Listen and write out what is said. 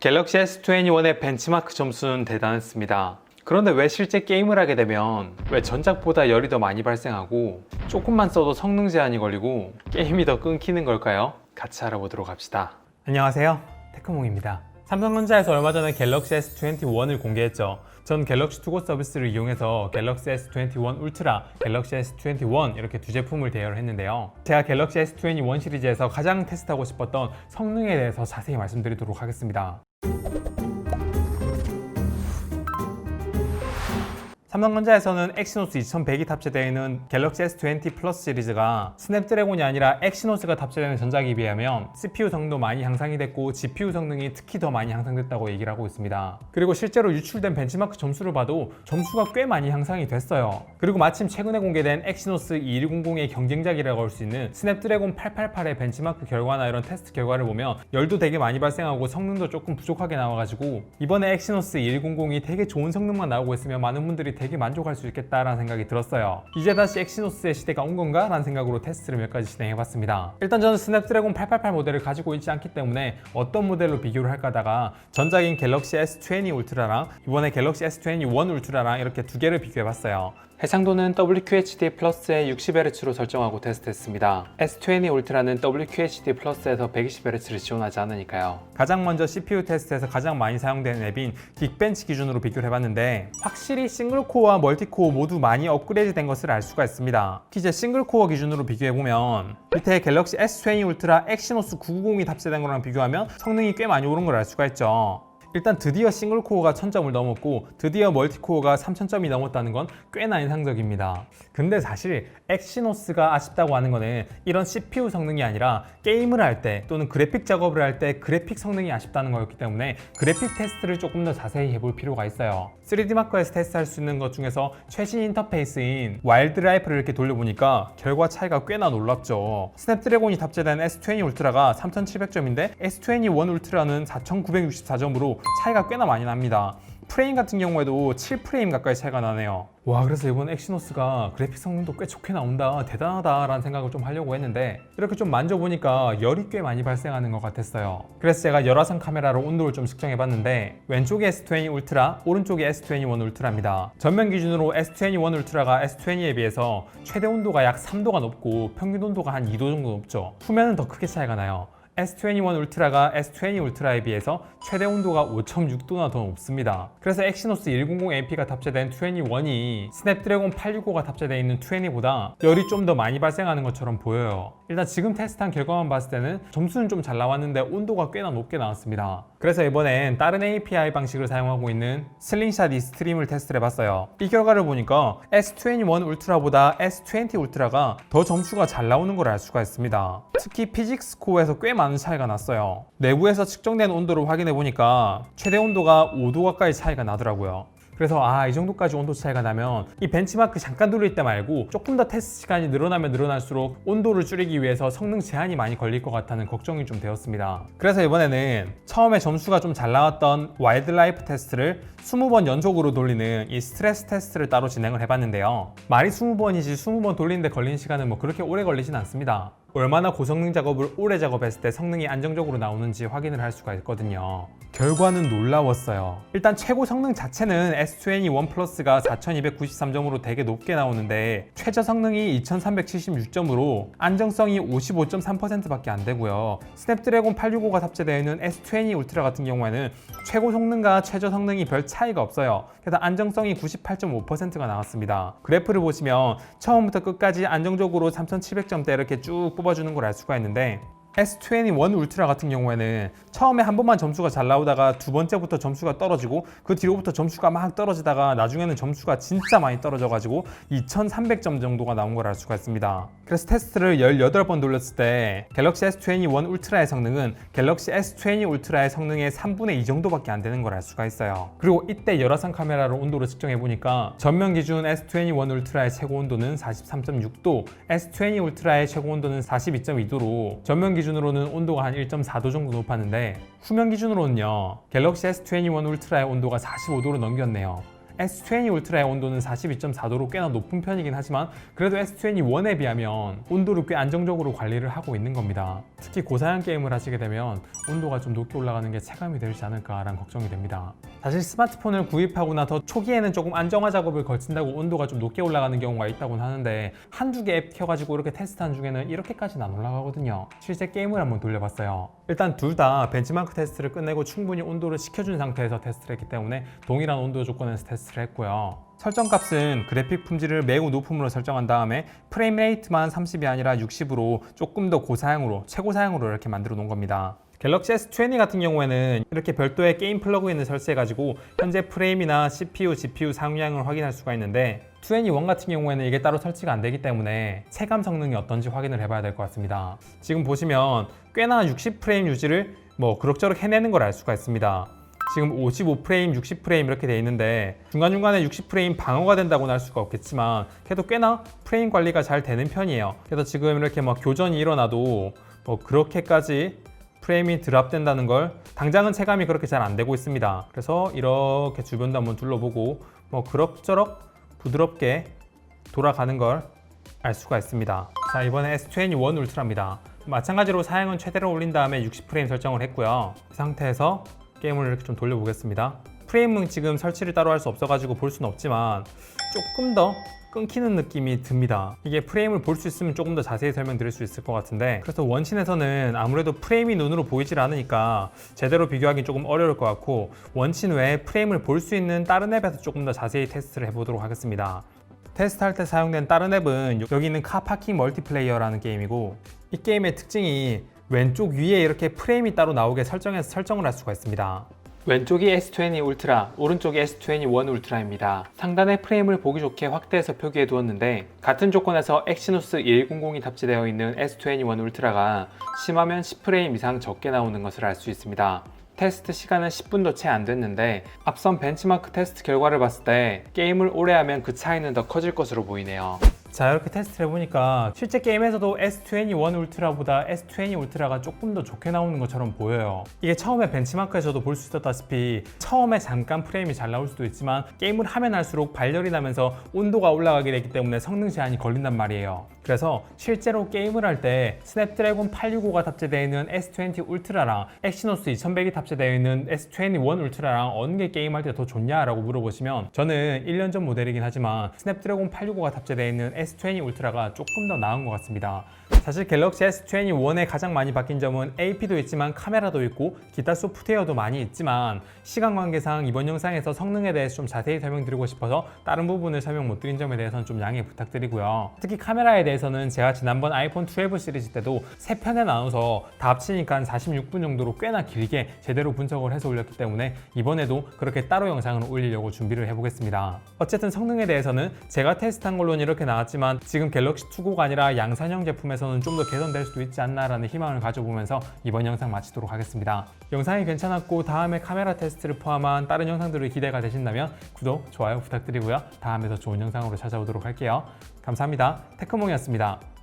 갤럭시 S21의 벤치마크 점수는 대단했습니다. 그런데 왜 실제 게임을 하게 되면 왜 전작보다 열이 더 많이 발생하고 조금만 써도 성능 제한이 걸리고 게임이 더 끊기는 걸까요? 같이 알아보도록 합시다. 안녕하세요. 테크몽입니다. 삼성전자에서 얼마 전에 갤럭시 S21을 공개했죠. 전 갤럭시 투고 서비스를 이용해서 갤럭시 S21 울트라, 갤럭시 S21 이렇게 두 제품을 대여를 했는데요. 제가 갤럭시 S21 시리즈에서 가장 테스트하고 싶었던 성능에 대해서 자세히 말씀드리도록 하겠습니다. you 삼성전자에서는 엑시노스 2100이 탑재되어 있는 갤럭시 S20 플러스 시리즈가 스냅드래곤이 아니라 엑시노스가 탑재되는 전작에 비하면 CPU 성능도 많이 향상이 됐고 GPU 성능이 특히 더 많이 향상됐다고 얘기를 하고 있습니다. 그리고 실제로 유출된 벤치마크 점수를 봐도 점수가 꽤 많이 향상이 됐어요. 그리고 마침 최근에 공개된 엑시노스 2100의 경쟁작이라고 할 수 있는 스냅드래곤 888의 벤치마크 결과나 이런 테스트 결과를 보면 열도 되게 많이 발생하고 성능도 조금 부족하게 나와가지고 이번에 엑시노스 2100이 되게 좋은 성능만 나오고 있으면 많은 분들이 되게 만족할 수 있겠다라는 생각이 들었어요. 이제 다시 엑시노스의 시대가 온 건가? 라는 생각으로 테스트를 몇 가지 진행해봤습니다. 일단 저는 스냅드래곤 888 모델을 가지고 있지 않기 때문에 어떤 모델로 비교를 할까 하다가 전작인 갤럭시 S20 울트라랑 이번에 갤럭시 S21 울트라랑 이렇게 두 개를 비교해봤어요. 해상도는 WQHD 플러스에 60Hz로 설정하고 테스트했습니다. S20 울트라는 WQHD 플러스에서 120Hz를 지원하지 않으니까요. 가장 먼저 CPU 테스트에서 가장 많이 사용되는 앱인 긱벤치 기준으로 비교를 해봤는데 확실히 싱글 코어와 멀티코어 모두 많이 업그레이드 된 것을 알 수가 있습니다. 특히 이제 싱글코어 기준으로 비교해보면 밑에 갤럭시 S20 울트라 엑시노스 990이 탑재된 거랑 비교하면 성능이 꽤 많이 오른 걸 알 수가 있죠. 일단 드디어 싱글 코어가 1000점을 넘었고 드디어 멀티 코어가 3000점이 넘었다는 건 꽤나 인상적입니다. 근데 사실 엑시노스가 아쉽다고 하는 거는 이런 CPU 성능이 아니라 게임을 할 때 또는 그래픽 작업을 할 때 그래픽 성능이 아쉽다는 거였기 때문에 그래픽 테스트를 조금 더 자세히 해볼 필요가 있어요. 3D 마커에서 테스트할 수 있는 것 중에서 최신 인터페이스인 와일드 라이프를 이렇게 돌려보니까 결과 차이가 꽤나 놀랍죠. 스냅드래곤이 탑재된 S20 울트라가 3700점인데 S21 울트라는 4964점으로 차이가 꽤나 많이 납니다. 프레임 같은 경우에도 7프레임 가까이 차이가 나네요. 와 그래서 이번 엑시노스가 그래픽 성능도 꽤 좋게 나온다 대단하다라는 생각을 좀 하려고 했는데 이렇게 좀 만져보니까 열이 꽤 많이 발생하는 것 같았어요 그래서 제가 열화상 카메라로 온도를 좀 측정해 봤는데 왼쪽에 S20 울트라 오른쪽에 S21 울트라입니다 전면 기준으로 S21 울트라가 S20에 비해서 최대 온도가 약 3도가 높고 평균 온도가 한 2도 정도 높죠 후면은 더 크게 차이가 나요 S21 울트라가 S20 울트라에 비해서 최대 온도가 5.6도나 더 높습니다. 그래서 엑시노스 100AP가 탑재된 21이 스냅드래곤 865가 탑재되어 있는 20보다 열이 좀 더 많이 발생하는 것처럼 보여요. 일단 지금 테스트한 결과만 봤을 때는 점수는 좀 잘 나왔는데 온도가 꽤나 높게 나왔습니다. 그래서 이번엔 다른 API 방식을 사용하고 있는 슬링샷 이스트림을 테스트를 해봤어요. 이 결과를 보니까 S21 울트라보다 S20 울트라가 더 점수가 잘 나오는 걸 알 수가 있습니다. 특히 피직스 코어에서 꽤 많은 차이가 났어요. 내부에서 측정된 온도를 확인해 보니까 최대 온도가 5도 가까이 차이가 나더라고요. 그래서 아 이 정도까지 온도 차이가 나면 이 벤치마크 잠깐 돌릴 때 말고 조금 더 테스트 시간이 늘어나면 늘어날수록 온도를 줄이기 위해서 성능 제한이 많이 걸릴 것 같다는 걱정이 좀 되었습니다. 그래서 이번에는 처음에 점수가 좀 잘 나왔던 와일드라이프 테스트를 20번 연속으로 돌리는 이 스트레스 테스트를 따로 진행을 해봤는데요. 말이 20번이지 20번 돌리는데 걸리는 시간은 뭐 그렇게 오래 걸리진 않습니다. 얼마나 고성능 작업을 오래 작업했을 때 성능이 안정적으로 나오는지 확인을 할 수가 있거든요. 결과는 놀라웠어요. 일단 최고 성능 자체는 S21 플러스가 4293점으로 되게 높게 나오는데 최저 성능이 2376점으로 안정성이 55.3%밖에 안 되고요. 스냅드래곤 865가 탑재되어 있는 S20 울트라 같은 경우에는 최고 성능과 최저 성능이 별 차이가 없어요. 그래서 안정성이 98.5%가 나왔습니다. 그래프를 보시면 처음부터 끝까지 안정적으로 3700점대 이렇게 쭉 뽑아주는 걸 알 수가 있는데 S21 울트라 같은 경우에는 처음에 한 번만 점수가 잘 나오다가 두 번째부터 점수가 떨어지고 그 뒤로부터 점수가 막 떨어지다가 나중에는 점수가 진짜 많이 떨어져가지고 2300점 정도가 나온 걸 알 수가 있습니다. 그래서 테스트를 18번 돌렸을 때 갤럭시 S21 울트라의 성능은 갤럭시 S20 울트라의 성능의 3분의 2 정도밖에 안 되는 걸 알 수가 있어요. 그리고 이때 열화상 카메라로 온도를 측정해 보니까 전면 기준 S21 울트라의 최고 온도는 43.6도, S20 울트라의 최고 온도는 42.2도로 전면 기준 으로는 온도가 한 1.4도 정도 높았는데 후면 기준으로는요 갤럭시 S21 울트라의 온도가 45도로 넘겼네요. S20 울트라의 온도는 42.4도로 꽤나 높은 편이긴 하지만 그래도 S21에 비하면 온도를 꽤 안정적으로 관리를 하고 있는 겁니다. 특히 고사양 게임을 하시게 되면 온도가 좀 높게 올라가는 게 체감이 되지 않을까라는 걱정이 됩니다. 사실 스마트폰을 구입하고 나서 초기에는 조금 안정화 작업을 거친다고 온도가 좀 높게 올라가는 경우가 있다고는 하는데 한두 개 앱 켜가지고 이렇게 테스트한 중에는 이렇게까지는 안 올라가거든요. 실제 게임을 한번 돌려봤어요. 일단 둘 다 벤치마크 테스트를 끝내고 충분히 온도를 식혀준 상태에서 테스트를 했기 때문에 동일한 온도 조건에서 테스트 를 했고요. 설정 값은 그래픽 품질을 매우 높음으로 설정한 다음에 프레임 레이트만 30이 아니라 60으로 조금 더 고사양으로 최고 사양으로 이렇게 만들어 놓은 겁니다. 갤럭시 S20 같은 경우에는 이렇게 별도의 게임 플러그인을 설치해가지고 현재 프레임이나 CPU, GPU 사용량을 확인할 수가 있는데 2NE1 같은 경우에는 이게 따로 설치가 안 되기 때문에 체감 성능이 어떤지 확인을 해봐야 될 것 같습니다. 지금 보시면 꽤나 60프레임 유지를 뭐 그럭저럭 해내는 걸 알 수가 있습니다. 지금 55프레임, 60프레임 이렇게 돼 있는데 중간중간에 60프레임 방어가 된다고는 할 수가 없겠지만 그래도 꽤나 프레임 관리가 잘 되는 편이에요. 그래서 지금 이렇게 막 교전이 일어나도 뭐 그렇게까지 프레임이 드랍된다는 걸 당장은 체감이 그렇게 잘 안 되고 있습니다. 그래서 이렇게 주변도 한번 둘러보고 뭐 그럭저럭 부드럽게 돌아가는 걸 알 수가 있습니다. 자 이번에 S21 울트라입니다. 마찬가지로 사양은 최대로 올린 다음에 60프레임 설정을 했고요. 이 상태에서 게임을 이렇게 좀 돌려보겠습니다. 프레임은 지금 설치를 따로 할 수 없어가지고 볼 수는 없지만 조금 더 끊기는 느낌이 듭니다. 이게 프레임을 볼 수 있으면 조금 더 자세히 설명드릴 수 있을 것 같은데 그래서 원친에서는 아무래도 프레임이 눈으로 보이질 않으니까 제대로 비교하기 조금 어려울 것 같고 원친 외에 프레임을 볼 수 있는 다른 앱에서 조금 더 자세히 테스트를 해보도록 하겠습니다. 테스트할 때 사용된 다른 앱은 여기 있는 카파킹 멀티플레이어라는 게임이고 이 게임의 특징이 왼쪽 위에 이렇게 프레임이 따로 나오게 설정해서 설정을 할 수가 있습니다. 왼쪽이 S20 울트라, 오른쪽이 S21 울트라입니다. 상단의 프레임을 보기 좋게 확대해서 표기해 두었는데 같은 조건에서 엑시노스 1100이 탑재되어 있는 S21 울트라가 심하면 10프레임 이상 적게 나오는 것을 알 수 있습니다. 테스트 시간은 10분도 채 안 됐는데 앞선 벤치마크 테스트 결과를 봤을 때 게임을 오래 하면 그 차이는 더 커질 것으로 보이네요. 자 이렇게 테스트를 해보니까 실제 게임에서도 S21 울트라보다 S20 울트라가 조금 더 좋게 나오는 것처럼 보여요. 이게 처음에 벤치마크에서도 볼 수 있었다시피 처음에 잠깐 프레임이 잘 나올 수도 있지만 게임을 하면 할수록 발열이 나면서 온도가 올라가게 되기 때문에 성능 제한이 걸린단 말이에요. 그래서 실제로 게임을 할 때 스냅드래곤 865가 탑재되어 있는 S20 울트라랑 엑시노스 2100이 탑재되어 있는 S21 울트라랑 어느 게 게임할 때 더 좋냐 라고 물어보시면 저는 1년 전 모델이긴 하지만 스냅드래곤 865가 탑재되어 있는 S20 울트라가 조금 더 나은 것 같습니다. 사실 갤럭시 S21에 가장 많이 바뀐 점은 AP도 있지만 카메라도 있고 기타 소프트웨어도 많이 있지만 시간 관계상 이번 영상에서 성능에 대해서 좀 자세히 설명드리고 싶어서 다른 부분을 설명 못 드린 점에 대해서는 좀 양해 부탁드리고요. 특히 카메라에 대해서는 제가 지난번 아이폰 12 시리즈 때도 세 편에 나눠서 다 합치니까 한 46분 정도로 꽤나 길게 제대로 분석을 해서 올렸기 때문에 이번에도 그렇게 따로 영상을 올리려고 준비를 해보겠습니다. 어쨌든 성능에 대해서는 제가 테스트한 걸로는 이렇게 나왔지만 지금 갤럭시 투고가 아니라 양산형 제품에서는 좀 더 개선될 수도 있지 않나라는 희망을 가져보면서 이번 영상 마치도록 하겠습니다. 영상이 괜찮았고 다음에 카메라 테스트를 포함한 다른 영상들을 기대가 되신다면 구독, 좋아요 부탁드리고요. 다음에 더 좋은 영상으로 찾아오도록 할게요. 감사합니다. 테크몽이었습니다.